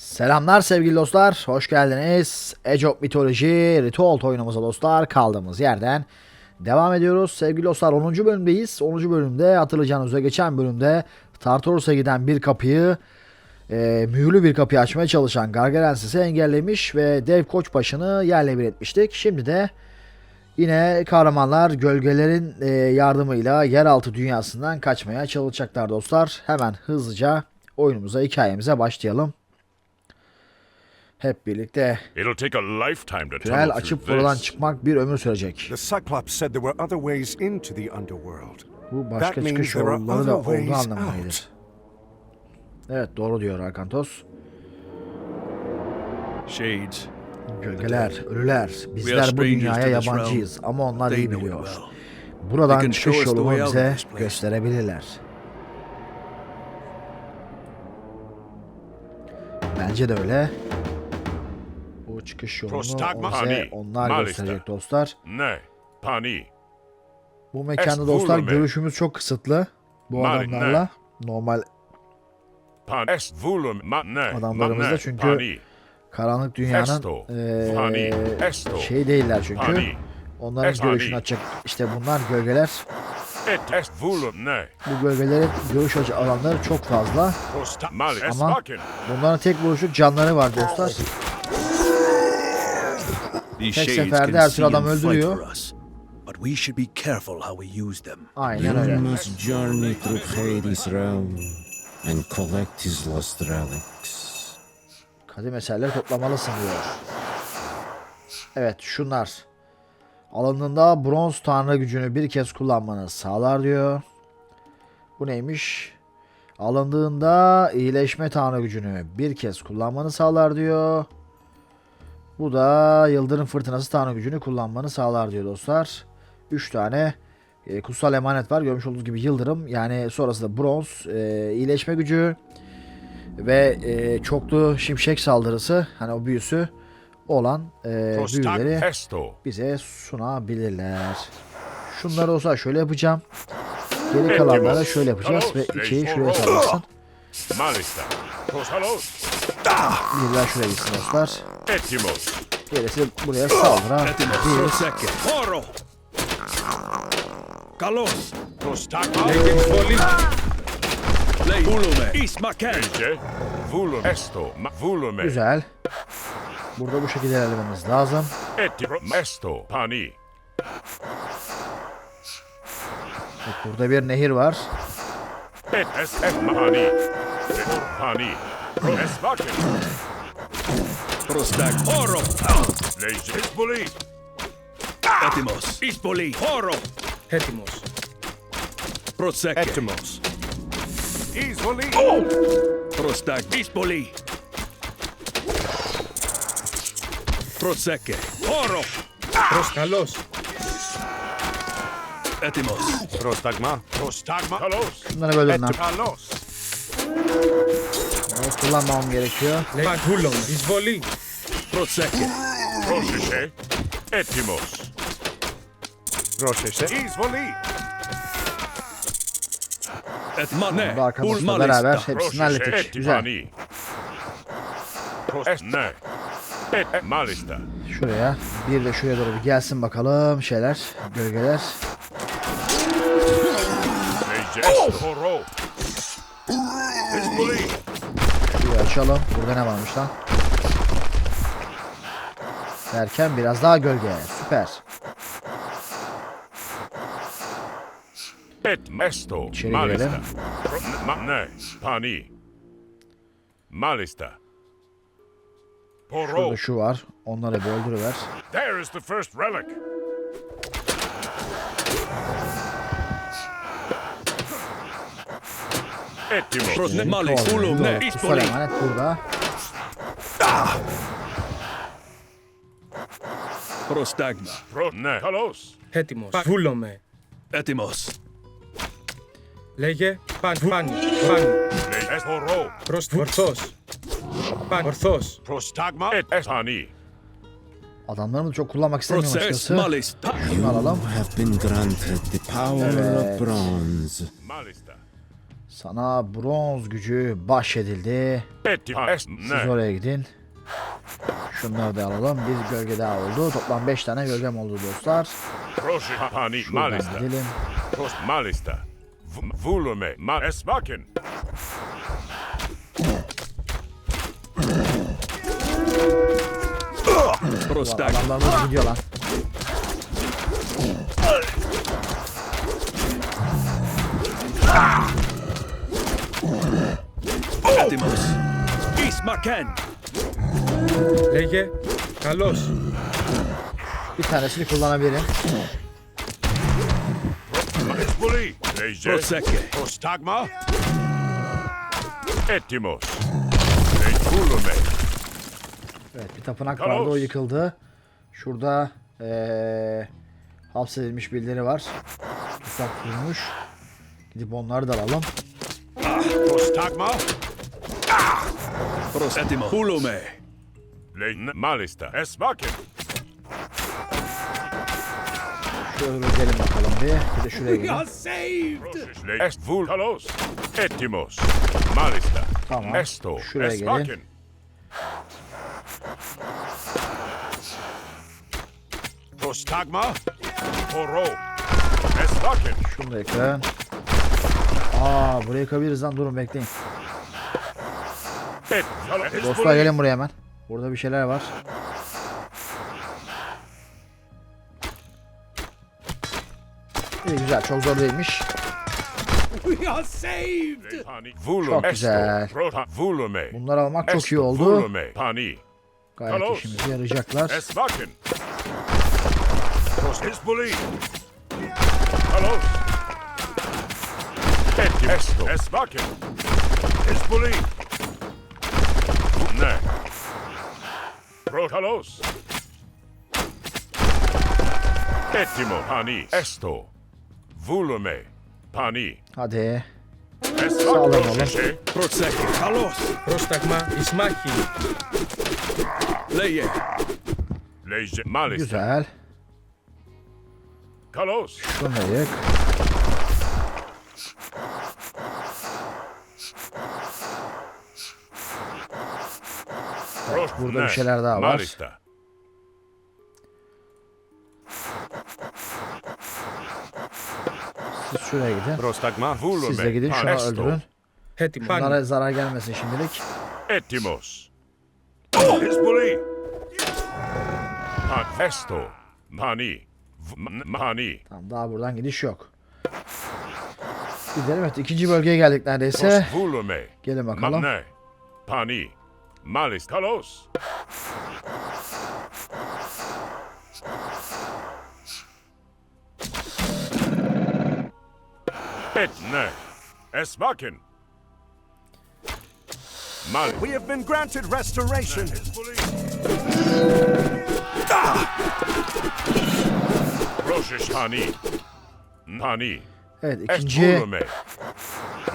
Selamlar sevgili dostlar. Hoş geldiniz. Age of Mythology Ritual oyunumuza dostlar kaldığımız yerden devam ediyoruz. Sevgili dostlar 10. bölümdeyiz. 10. bölümde hatırlayacağınız üzere geçen bölümde Tartarus'a giden bir kapıyı e, mühürlü bir kapıyı açmaya çalışan Gargarensis'i engellemiş ve dev koçbaşını yerle bir etmiştik. Şimdi de yine kahramanlar gölgelerin e, yardımıyla yeraltı dünyasından kaçmaya çalışacaklar dostlar. Hemen hızlıca oyunumuza hikayemize başlayalım. Hep birlikte It'll take a lifetime to tünel tunnel açıp through buradan this. çıkmak bir ömür sürecek. The Cyclops said there were other ways into the underworld. Bu başka That means çıkış there are yolları da other olduğu ways anlamındaydı. out. Evet doğru diyor Arkantos. Shades. Gölgeler, ölüler, We are bizler bu strangers dünyaya to this yabancıyız ama onlar iyi biliyor. Buradan çıkış yolunu bize gösterebilirler. Bence de öyle. Çıkış yolunu Prostagma bize onlar gösterecek dostlar. Ne, pani. Bu mekanda dostlar görüşümüz çok kısıtlı. Bu adamlarla. Normal Pan es vulum ma ne. Adamlarımız ma da ne, çünkü karanlık dünyanın Esto, şey değiller çünkü. Onların görüşünü açacak. İşte bunlar gölgeler. Bu gölgelerin görüş açı alanları çok fazla. Ama-. Bunların tek vuruşluk canları var dostlar. These Tek shades seferde can her see tür adam öldürüyor. for us. But we should be careful how we use them. Aynen You öyle. must journey through Hades' realm and collect his lost relics. Kadim eserleri toplamalısın diyor. Evet şunlar. Alındığında bronz tanrı gücünü bir kez kullanmanı sağlar diyor. Bu neymiş? Alındığında iyileşme tanrı gücünü bir kez kullanmanı sağlar diyor. Bu da yıldırım fırtınası tanrı gücünü kullanmanı sağlar diyor dostlar. 3 tane e, kutsal emanet var. Görmüş olduğunuz gibi yıldırım yani sonrasında bronz, e, iyileşme gücü ve e, çoklu şimşek saldırısı hani o büyüsü olan e, büyüleri bize sunabilirler. Şunları olsa şöyle yapacağım. Geri kalanlara şöyle yapacağız ve ikiyi şuraya sallarsın. Malista. Prosalos. Birler şuraya gitsin dostlar. Etimos. Gerisi buraya saldırabilir. Prosecke. Oro! Kalos! Prostagma. Lei Ulume! Ismaken! Ece. Vulum esto. Ma volume. Güzel. Burada bu şekilde ilerlememiz lazım. Eti mesto. Pani. Burada bir nehir var. Et es es pani. Et pani. hani. Bezpečný. Prosták. Horor. Lež ispolí. Etimos. Ispolí. Horor. Etimos. Prosták. Etimos. Ispolí. Oh. Prosták. Ispolí. Προσέκε. Όρο. Προσκαλός. Έτοιμος. Προστάγμα. Προστάγμα. Καλός. Δεν είναι καλό να. Καλός. kullanmamam gerekiyor. Παντούλων. Εισβολή. Prosecke! Πρόσεχε. Έτοιμος. Πρόσθεσε. Εισβολή. Etma ne! Bu arkadaşla beraber hepsini hallettik. Güzel. Pani. Es ne. Et et malista. Şuraya. Bir de şuraya doğru bir gelsin bakalım şeyler. Gölgeler. Leje es horo. Açalım. Burada ne varmış lan? Derken biraz daha gölge. Süper. Et mesto. İçeri girelim. Pro- Ma ne. Pani. Malista. Şurada şu var. Onları bir öldürüver. There is the first relic. Έτοιμος. Προσνεμάλι. Ούλο. Ναι. Προστάγμα. Ναι. Καλός. Έτοιμος. Βούλο με. Λέγε. Παν. Παν. Παν. Εστορό. Προσφορθό. Παν. Προστάγμα. Εστανή. Adamların da çok kullanmak istemiyorum açıkçası. Have been granted the power of bronze. Malista. Sana bronz gücü bahşedildi. Siz oraya gidin. Şunları da alalım. Bir gölge daha oldu. Toplam 5 tane gölgem oldu dostlar. Şuradan Malista. gidelim. Prost Malista. V- Vulume. Ma. Esbakin. Prostagma. Adamlarımız gidiyor lan. Έτοιμος. Ismaken. Λέγε. Καλώς. Bir tanesini kullanabilirim. Espoli. Leje. Prosecche. Prostagma. Ettimos. Vulume. Evet bir tapınak vardı o yıkıldı. Şurada eee hapsedilmiş birileri var. Tutsak kurmuş. Gidip onları da alalım. Prostagma. Prostatimo. Hulume. Leyn Malista. Esmakin. Şöyle gelin bakalım bir. Bir de şuraya gelin. saved. Estvul Kalos. Etimos. Malista. Tamam. Esto. Şuraya gelin. Prostagma. Toro. Esmakin. Şunu da ekle. Aa buraya yakabiliriz lan durun bekleyin. Dostlar gelin buraya hemen. Burada bir şeyler var. İyi güzel çok zor değilmiş. Çok güzel. Bunları almak çok iyi oldu. Gayet işimize yarayacaklar. Esbakin. Esto. Esbakin. Świetne! Protalos! Etimo, pani, esto. Vulume, pani. Hadi. Sağlam olun. Protsaki, kalos. Prostakma, ismaki. Leje. Leje, maalesef. Güzel. Kalos. Bunu. Burada bir şeyler daha var. Siz şuraya gidin. Prostagma Siz de gidin şunu öldürün. Bunlara zarar gelmesin şimdilik. Ettimos. Espoli. Aquesto. Mani. Mani. Tamam daha buradan gidiş yok. Gidelim evet ikinci bölgeye geldik neredeyse. Gelin bakalım. Pani. Malis. Kalos. Et ne. Esbakin. Mal. We have been granted restoration. Roşiş Pani. Pani. Evet Es ikinci Vulume.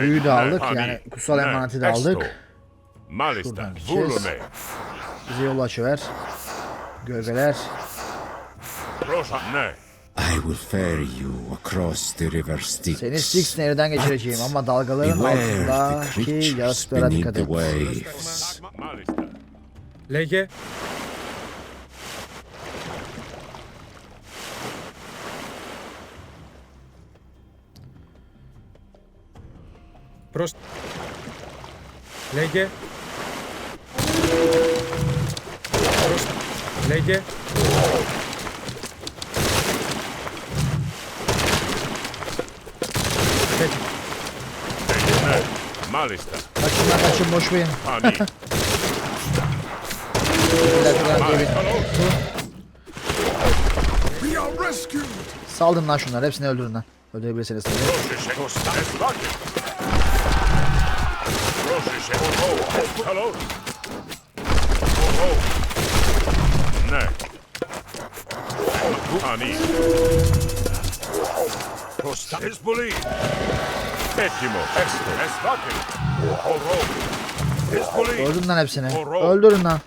büyüyü de Ne. aldık. Pani. Yani kutsal Ne. emaneti de Esto. aldık. Malis'ten Şuradan gideceğiz. Vulume. Bize yol açıver. Gölgeler. Rosane. I will ferry you across the river Styx. Seni Styx nereden geçireceğim ama dalgaların altındaki yaratıklara dikkat et. Lege. Prost. Lege. Lege. Tekinler. Malista. Kaçın lan kaçın boş verin. Ani. Saldın lan şunları hepsini öldürün lan. Öldürebilirsiniz. Hello. Ne. Pani. Prosta. Espoli. Ettimo. Esto. Esbakin. Oho. Espoli. Öldürün lan hepsini. Horo. Öldürün lan.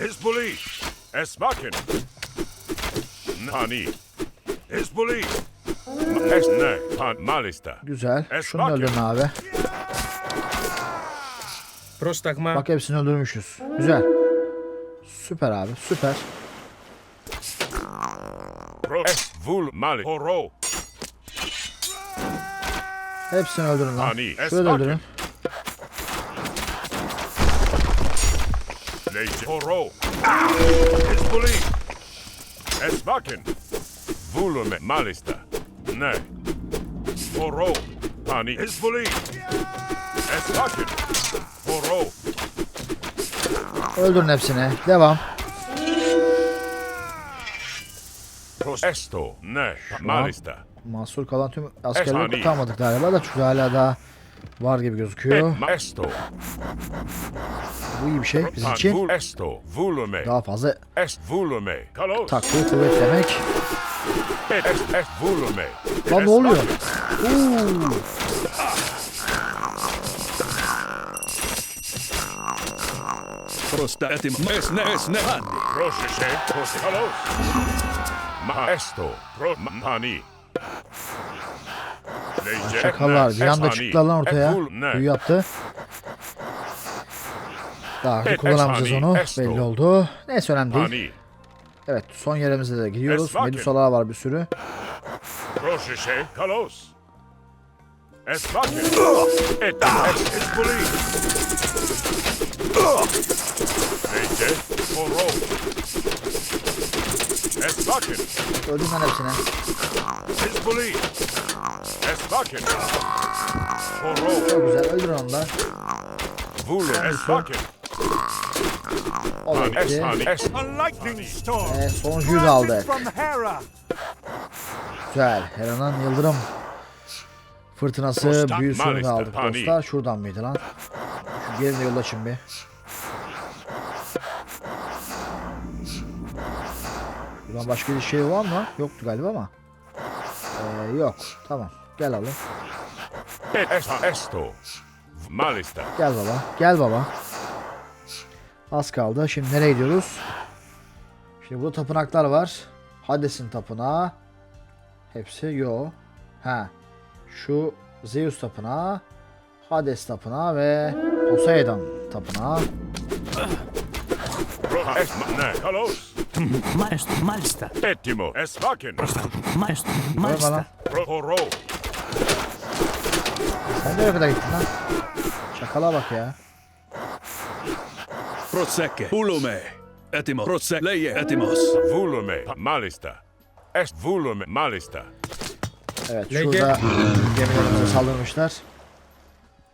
Espoli. Esbakin. Pani. Espoli. Es ne. Pan malista. Güzel. Şunu öldürün abi. Cross takma. Bak hepsini öldürmüşüz. Güzel. Süper abi süper. Hepsini öldürün lan. Şöyle öldürün. Esbakin. Vulume malista. Ne. Oro. Pani esbuli. Esbakin. Öldürün hepsini. Devam. Pros. Esto. Ne. Malista. Mahsur kalan tüm askerleri kurtarmadık galiba da çünkü hala daha var gibi gözüküyor. Bu iyi bir şey bizim için. Daha fazla takviye kuvvet demek. Lan ne oluyor? Uuu. Prostatimos. Es ne, es ne. Hani. Rosheshe. Pros. Kalos. Ma esto. Pro. Lege. Şakalar bir anda hani. çıktılar lan ortaya. Büyü yaptı. Daha Et kullanamayacağız onu. Belli oldu. Neyse önemli değil. Evet son yerimize de gidiyoruz. Medusalar var bir sürü. Rosheshe. Kalos. Es. Et es es buli. Lege. Horo. Es bakin. Öldüm ben hepsine. Es buli. Es bakin. Horo. Çok güzel. Öldürün onu da. Vulu. Es bakin. O da Pani. Es gitti. hani. Es A lightning storm. Ee, sonuncuyu da aldık. Güzel. Hera'nın Yıldırım fırtınası büyüsünü aldık dostlar. Şuradan mıydı lan? Gelin de yola şimdi. Buradan başka bir şey var mı? Yoktu galiba ama. Ee, yok. Tamam. Gel es esto. Gel baba. Gel baba. Az kaldı. Şimdi nereye gidiyoruz? Şimdi burada tapınaklar var. Hades'in tapınağı. Hepsi yo. Ha. Şu Zeus tapınağı. Hades tapınağı ve Poseidon tapınağı. Majest, majesta. Pettimo, es vaken. Majest, majesta. Proro. Sen nereye kadar gittin lan? Şakala bak ya. Protseke, ulume. Etimo, protsekleye, etimos. Vulume, malista. Es vulume, malista. Evet, şurada gemilerimize saldırmışlar.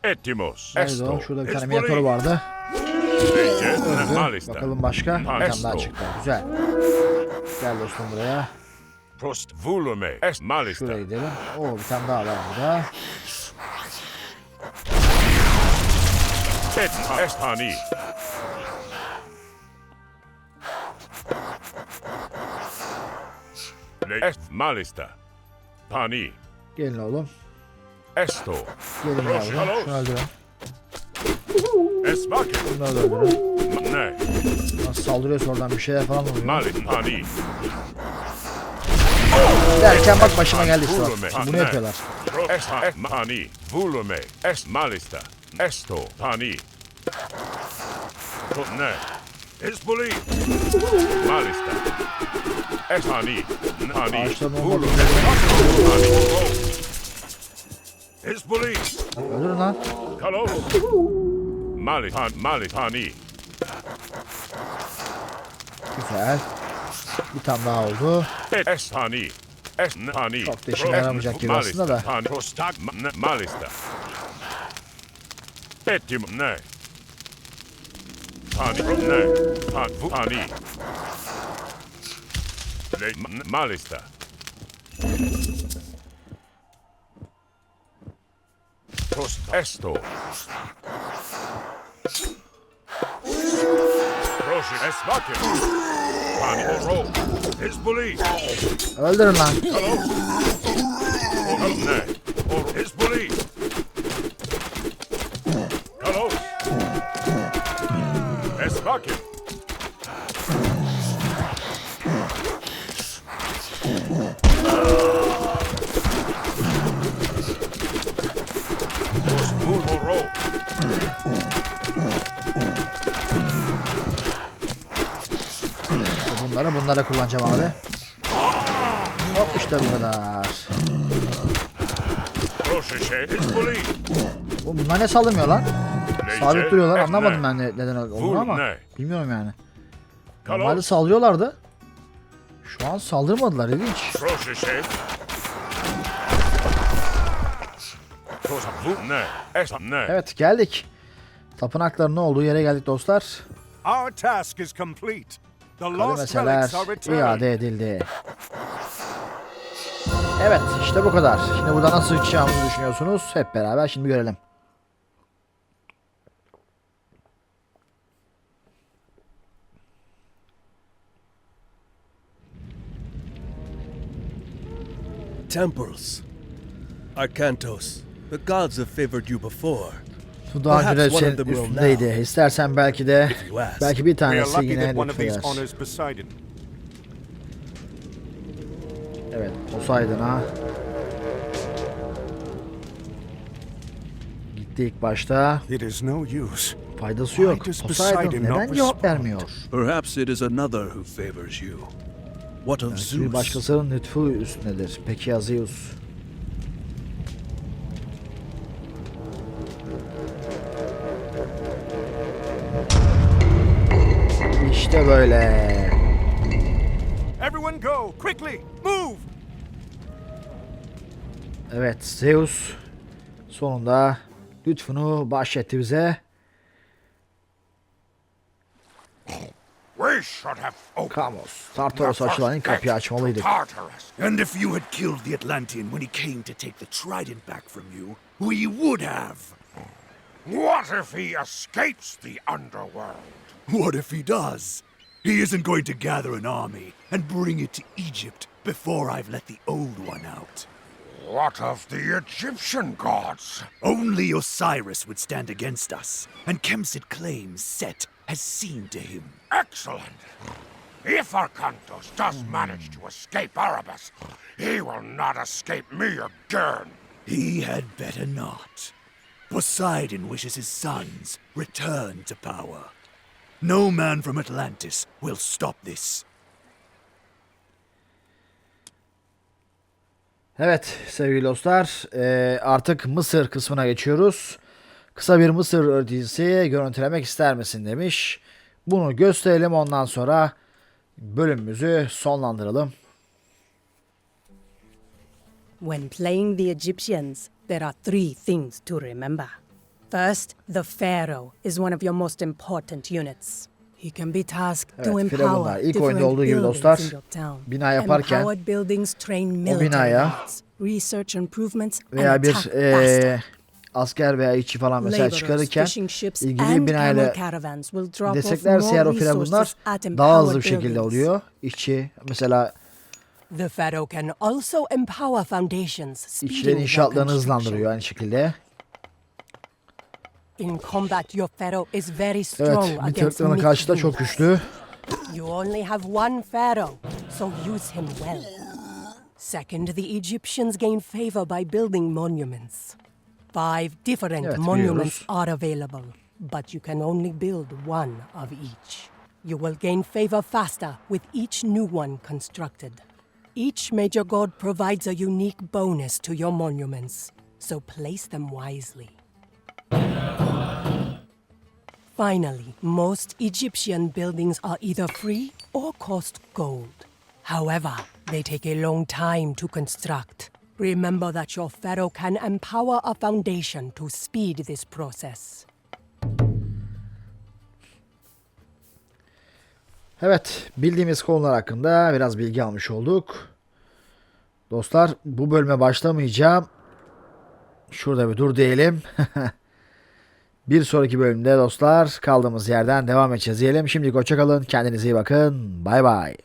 Etimos. Nerede o? Şurada bir tane miyatoru vardı. Lege. Öldü. Malista. Bakalım başka. Bir tane daha çıktı. Güzel. Gel dostum buraya. Prost. Volume. Est malista. Şuraya gidelim. Oo bir tane daha var burada. Et. Est hani. Est malista. Pani. Gelin oğlum. Esto. Gelin halos. Şunu öldürün. Es. Bunları da öldürün. Ne. Nasıl saldırıyorsa oradan bir şeyler falan oluyor. Malis. Pani. Derken bak başıma geldi işte bak. Şimdi bunu Ne. yapıyorlar. Est. Pani. Volume. Est malista. Esto. Pro. Ne. Es buli. Malista. Es hani. Hani. Ağaçların Volume. olmadığı Hani. Es buli. Öldürün lan. Kalos. Malis. Hani. Güzel. Bir tane daha oldu. Es. Es ne- hani. Çok da işime yaramayacak gibi aslında da. Prostak. Malista. Ettim. Ne. Hani. Ne. Han. Bu. Hani. Le. Malista. Prost. Esto. Proszę, es bakiem. Pani Oro. Es boli. Öldürün lan. Ne. Or es boli. Halo. Bunlara kullanacağım abi. Hop işte bu kadar. Bu bunlar ne saldırmıyor lan? Sabit duruyorlar anlamadım ben ne, neden olduğunu ama bilmiyorum yani. Normalde saldırıyorlardı. Şu an saldırmadılar ilginç. Evet geldik. Tapınakların olduğu yere geldik dostlar. Our task is complete. The lost Kalimeseler iade edildi. Evet işte bu kadar. Şimdi burada nasıl çıkacağımızı düşünüyorsunuz? Hep beraber şimdi görelim. Temples. Arcantos. The gods have favored you before. Bu daha önce will üstündeydi. İstersen belki de belki bir tanesi yine Poseidon. Evet Poseidon'a. Gitti ilk başta. Faydası yok. Poseidon neden cevap vermiyor? Perhaps it is another who favors you. What of Bir Zeus? başkasının lütfu üstündedir. Peki ya Zeus? İşte böyle. Everyone go, quickly, move! Evet Zeus sonunda lütfunu bahşetti bize. We should have opened Kamos. Tartaros açılan ilk kapıyı açmalıydık. Tartarus. And if you had killed the Atlantean when he came to take the trident back from you, we would have. What if he escapes the underworld? What if he does? He isn't going to gather an army and bring it to Egypt before I've let the old one out. What of the Egyptian gods? Only Osiris would stand against us, and Kemsit claims Set has seen to him. Excellent. If Arcantos does manage to escape Erebus, he will not escape me again. He had better not. Poseidon wishes his sons return to power. No man from Atlantis will stop this. Evet sevgili dostlar eee, artık Mısır kısmına geçiyoruz. Kısa bir Mısır öğretisi görüntülemek ister misin demiş. Bunu gösterelim ondan sonra bölümümüzü sonlandıralım. When playing the Egyptians, there are three things to remember. First, the Pharaoh is one of your most important units. He can be tasked to Evet, Firavunlar. empower İlk different oyunda olduğu gibi buildings dostlar, in your town. bina yaparken Empowered buildings train military binaya research improvements, Veya and bir attack eee, faster. asker veya işçi falan mesela çıkarırken ilgili binayla desteklerse eğer o firavunlar daha hızlı bir şekilde oluyor. İşçi mesela The Pharaoh can also empower foundations, işçilerin inşaatlarını hızlandırıyor aynı şekilde. In combat, your Pharaoh is very strong Evet, against Mithrilian'a karşı da çok güçlü. You only have one Pharaoh, so use him well. Second, the Egyptians gain favor by building monuments. Five different Evet, monuments biliyoruz. are available, but you can only build one of each. You will gain favor faster with each new one constructed. Each major god provides a unique bonus to your monuments, so place them wisely. Finally, most Egyptian buildings are either free or cost gold. However, they take a long time to construct. Remember that your pharaoh can empower a foundation to speed this process. Evet, bildiğimiz konular hakkında biraz bilgi almış olduk. Dostlar, bu bölüme başlamayacağım. Şurada bir dur diyelim. bir sonraki bölümde dostlar kaldığımız yerden devam edeceğiz diyelim. Şimdilik hoşçakalın. Kendinize iyi bakın. Bay bay.